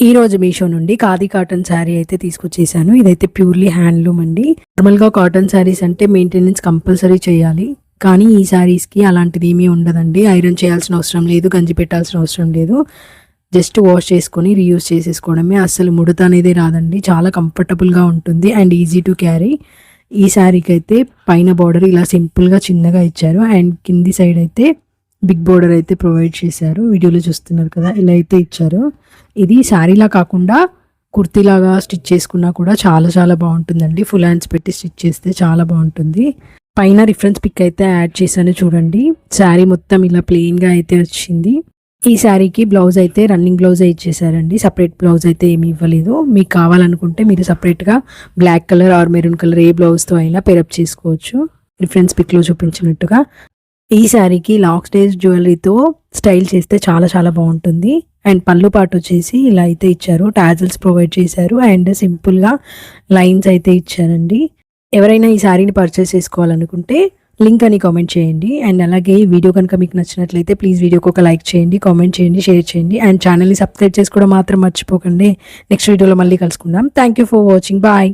ఈ రోజు మీషో నుండి ఖాదీ కాటన్ శారీ అయితే తీసుకొచ్చేసాను. ఇదైతే ప్యూర్లీ హ్యాండ్లూమ్ అండి. నార్మల్గా కాటన్ శారీస్ అంటే మెయింటెనెన్స్ కంపల్సరీ చేయాలి. కానీ ఈ శారీస్కి అలాంటిది ఏమీ ఉండదండి. ఐరన్ చేయాల్సిన అవసరం లేదు గంజి పెట్టాల్సిన అవసరం లేదు. జస్ట్ వాష్ చేసుకొని రీయూజ్ చేసేసుకోవడమే. అస్సలు ముడత అనేది రాదండి. చాలా కంఫర్టబుల్గా ఉంటుంది అండ్ ఈజీ టు క్యారీ ఈ శారీకి అయితే పైన బార్డర్ ఇలా సింపుల్గా చిన్నగా ఇచ్చారు. అండ్ కింది సైడ్ అయితే బిగ్ బోర్డర్ అయితే ప్రొవైడ్ చేశారు. వీడియోలో చూస్తున్నారు కదా ఇలా అయితే ఇచ్చారు. ఇది శారీలా కాకుండా కుర్తీలాగా స్టిచ్ చేసుకున్నా కూడా చాలా చాలా బాగుంటుందండి. ఫుల్ హ్యాండ్స్ పెట్టి స్టిచ్ చేస్తే చాలా బాగుంటుంది. పైన రిఫరెన్స్ పిక్ అయితే యాడ్ చేశాను చూడండి. శారీ మొత్తం ఇలా ప్లెయిన్గా అయితే వచ్చింది. ఈ శారీకి బ్లౌజ్ అయితే రన్నింగ్ బ్లౌజ్ ఇచ్చేసారండి సపరేట్ బ్లౌజ్ అయితే ఏమి ఇవ్వలేదు. మీకు కావాలనుకుంటే మీరు సపరేట్గా black colour or maroon colour ఏ బ్లౌజ్తో అయినా పెరప్ చేసుకోవచ్చు. రిఫరెన్స్ పిక్లో చూపించినట్టుగా. ఈ శారీకి లాక్ స్టేజ్ జ్యువెలరీతో స్టైల్ చేస్తే చాలా చాలా బాగుంటుంది. అండ్ పళ్ళు పాటు వచ్చేసి ఇలా అయితే ఇచ్చారు. టాజల్స్ ప్రొవైడ్ చేశారు. అండ్ సింపుల్గా లైన్స్ అయితే ఇచ్చారండి. ఎవరైనా ఈ శారీని పర్చేస్ చేసుకోవాలనుకుంటే లింక్ అని కామెంట్ చేయండి. అండ్ అలాగే ఈ వీడియో కనుక మీకు నచ్చినట్లయితే ప్లీజ్ వీడియోకి ఒక లైక్ చేయండి కామెంట్ చేయండి షేర్ చేయండి. అండ్ ఛానల్ని సబ్స్క్రైబ్ చేసుకోవడం మాత్రం మర్చిపోకండి. నెక్స్ట్ వీడియోలో మళ్ళీ కలుసుకుందాం. Thank you for watching bye